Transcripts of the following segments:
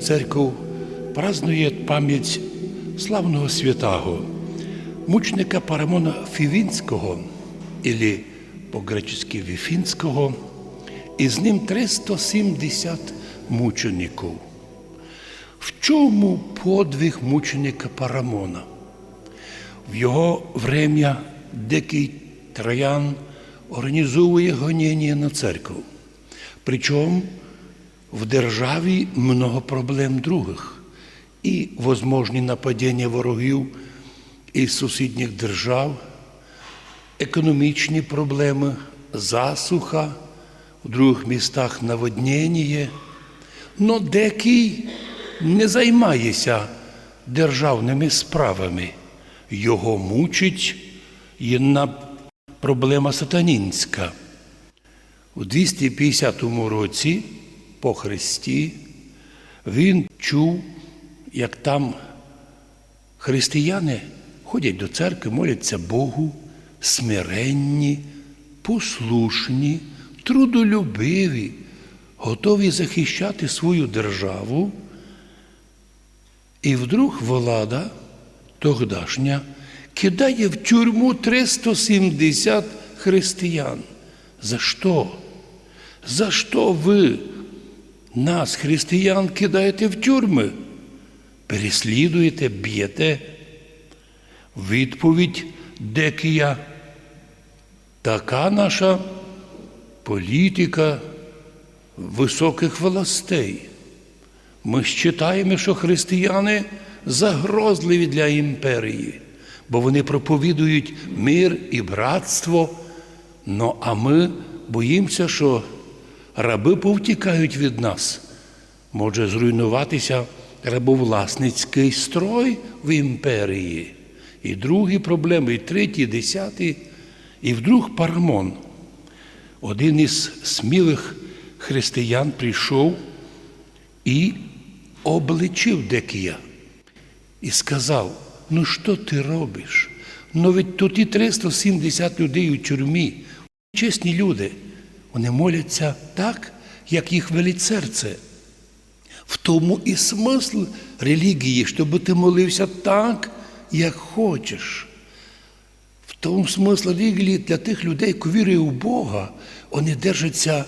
церков празднує пам'ять славного святого, мучника Парамона Фівінського, або по-гречески Віфінського, і з ним 370 мучеників. В чому подвиг мученика Парамона? В його врем'я дикий троян організовує гоніння на церкву. Причому в державі много проблем других. І возможні нападіння ворогів із сусідніх держав, економічні проблеми, засуха, в других містах наводнення. Но декий не займається державними справами. Його мучить єдна проблема сатанінська. У 250 році по Христі він чув, як там християни ходять до церкви, моляться Богу, смиренні, послушні, трудолюбиві, готові захищати свою державу. І вдруг влада тогдашня кидає в тюрму 370 християн. За що? За що ви нас, християн, кидаєте в тюрми? Переслідуєте, б'єте? Відповідь Декія. Така наша політика високих властей. Ми вважаємо, що християни загрозливі для імперії, бо вони проповідують мир і братство. Ну а ми боїмося, що раби повтікають від нас. Може зруйнуватися рабовласницький строй в імперії. І другі проблеми, і треті, і десяті. І вдруг Парамон, один із смілих християн, прийшов і обличив Декія і сказав: ну що ти робиш? Ну ведь тут і 370 людей у тюрмі, чесні люди, вони моляться так, як їх велить серце. В тому і смисл релігії, щоб ти молився так, як хочеш. В тому смисл релігії для тих людей, які вірують у Бога, вони держаться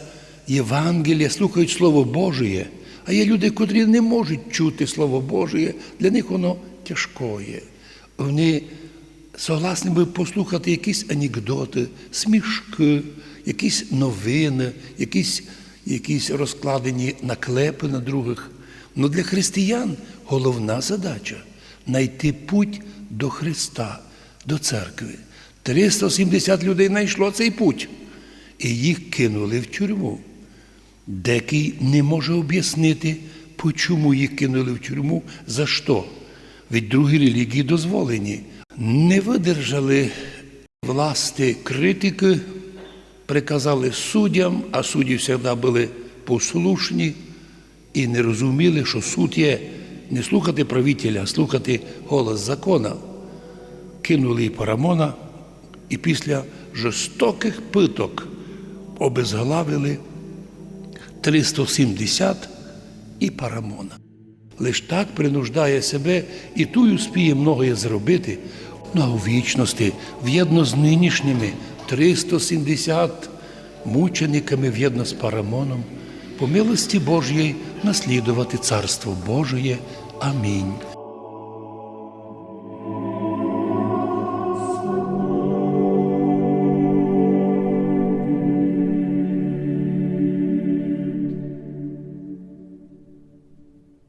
Євангелія, слухають Слово Божє. А є люди, котрі не можуть чути Слово Божє, для них воно тяжкоє. Вони согласні би послухати якісь анекдоти, смішки, якісь новини, якісь, якісь розкладені наклепи на других. Ну для християн головна задача знайти путь до Христа, до церкви. 370 людей знайшло цей путь, і їх кинули в тюрму. Декий не може об'яснити, чому їх кинули в тюрму, за що. Від другі релігії дозволені. Не видержали власти критики, приказали суддям, а судді завжди були послушні і не розуміли, що суд є не слухати правителя, а слухати голос закона. Кинули і Парамона, і після жорстоких питок обезглавили 370 і Парамона. Лиш так принуждає себе і тую успіє многоє зробити, ну а у вічності в'єдно з нинішніми 370 мучениками в'єдно з Парамоном, по милості Божій наслідувати Царство Божє. Амінь.